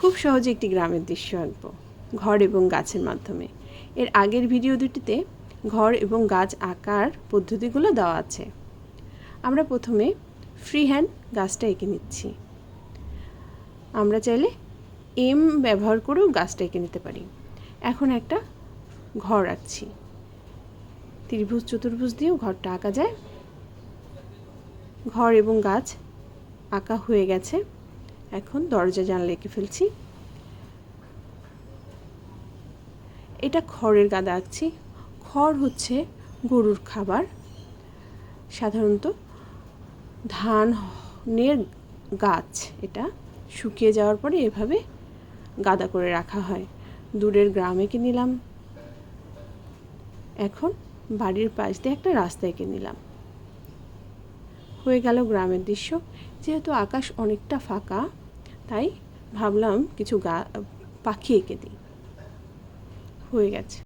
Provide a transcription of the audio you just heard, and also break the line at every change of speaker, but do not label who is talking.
খুব সহজে একটি গ্রামের দৃশ্য আঁকবো, ঘর এবং গাছের মাধ্যমে। এর আগের ভিডিও দুটিতে ঘর এবং গাছ আঁকার পদ্ধতিগুলো দেওয়া আছে। আমরা প্রথমে ফ্রি হ্যান্ড গাছটা এঁকে নিচ্ছি। আমরা চাইলে এম ব্যবহার করেও গাছটা এঁকে নিতে পারি। এখন একটা ঘর আঁকছি। ত্রিভুজ, চতুর্ভুজ দিয়েও ঘরটা আঁকা যায়। ঘর এবং গাছ আঁকা হয়ে গেছে। এখন দরজা জানলা এঁকে ফেলছি। এটা খড়ের গাদা আঁকছি। খড় হচ্ছে গরুর খাবার। সাধারণত ধানের গাছ এটা। শুকিয়ে যাওয়ার পরে এভাবে গাদা করে রাখা হয়। দূরের গ্রামে এঁকে নিলাম। এখন বাড়ির পাশ দিয়ে একটা রাস্তা এঁকে নিলাম। হয়ে গেল গ্রামের দৃশ্য। যেহেতু আকাশ অনেকটা ফাঁকা তাই ভাবলাম কিছু গা পাখি এঁকে দিই। হয়ে গেছে।